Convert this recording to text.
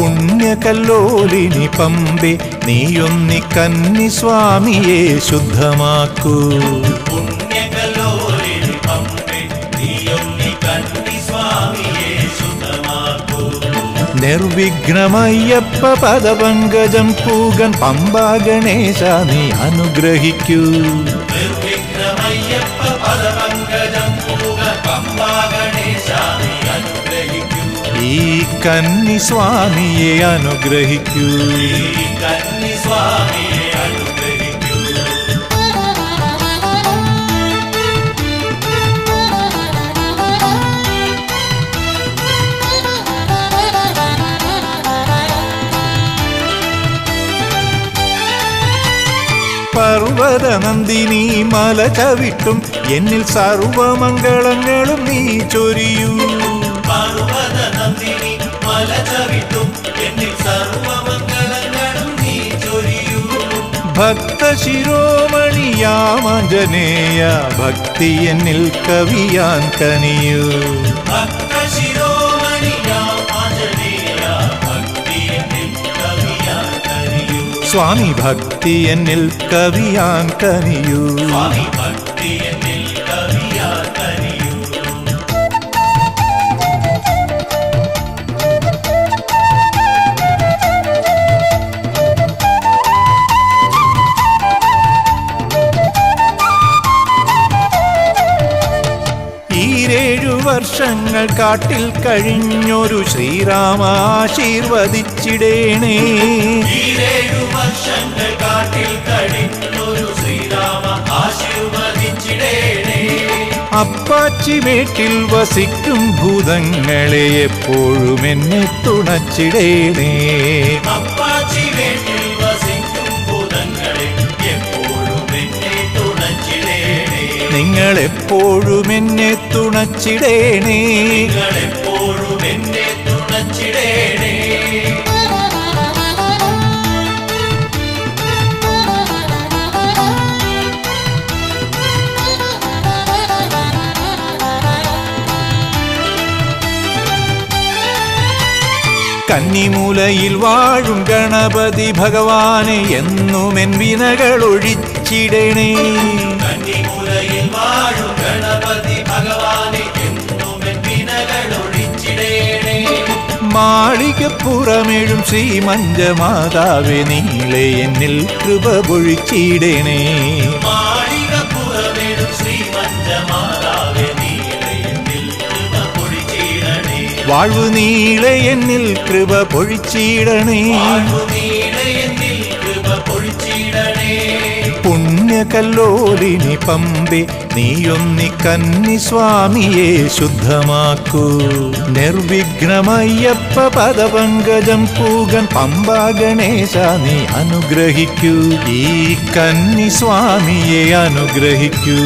പുണ്യകല്ലോലിനി പമ്പെ നീയൊന്നി കന്നി സ്വാമിയെ ശുദ്ധമാക്കൂ. പമ്പേ നീയൊന്നി കന്നി സ്വാമിയെ ശുദ്ധമാക്കൂ. നിർവിഘ്നമയ്യപ്പ പദപങ്കജം പൂകൻ പമ്പാ ഗണേശ നീ അനുഗ്രഹിക്കൂ. കന്നി സ്വാമിയെ അനുഗ്രഹിക്കൂ. കന്നി സ്വാമിയെ പർവതനന്ദിനി മല ചവിട്ടും എന്നിൽ സർവമംഗളങ്ങളും നീ ചൊരിയൂ. പർവത നന്ദിനി മല എന്നിൽ സർവമംഗളങ്ങളും നീ ചൊരിയൂ. ഭക്ത ശിരോമണിയാമഞ്ജനേയ ഭക്തി എന്നിൽ കവിയാൻ കനിയൂ. ഭക്ത ശിരോമണിയാം ഭക്തി എന്നിൽ കവിയാൻ കനിയൂ. സ്വാമി ഭക്തി എന്നിൽ കവിയാൻ കനിയൂ. സ്വാമി ഭക്തി എന്നിൽ വർഷങ്ങൾ കാട്ടിൽ കഴിഞ്ഞൊരു ശ്രീരാമ ആശീർവദിച്ചിടേണേ. ഈരേഴു വർഷങ്ങൾ കാട്ടിൽ കഴിഞ്ഞൊരു ശ്രീരാമ ആശീർവദിച്ചിടേണേ. അപ്പാച്ചി വീട്ടിൽ വസിക്കും ഭൂതങ്ങളെ എപ്പോഴും എന്നെ തുണച്ചിടേണേ. അപ്പാച്ചി നിങ്ങൾ എപ്പോഴും എന്നെ തുണച്ചിടേണേ. നിങ്ങളെപ്പോഴും എന്നെ തുണച്ചിടേണേ. കന്നിമൂലയിൽ വാഴും ഗണപതി ഭഗവാനെ എന്നും എൻ വിനകൾ ഒഴിച്ചിടണേ. കന്നിമുലയിൽ വാഴും ഗണപതി ഭഗവാനെ എന്നും എൻ വിനകൾ ഒഴിച്ചിടേണേ. മാളികപ്പുറമെഴും ശ്രീ മഞ്ജമാതാവെ നീളെ എന്നിൽ കൃപ പൊഴിച്ചിടണേ. വാഴ്വു നീളെ എന്നിൽ കൃപ പൊഴിച്ചിടണേ. പുണ്യകല്ലോലിനി പമ്പെ നീയൊന്നി കന്നി സ്വാമിയെ ശുദ്ധമാക്കൂ. നിർവിഘ്നമയ്യപ്പ പദപങ്കജം പൂകൻ പമ്പാ ഗണേശ നീ അനുഗ്രഹിക്കൂ. ഈ കന്നി സ്വാമിയെ അനുഗ്രഹിക്കൂ.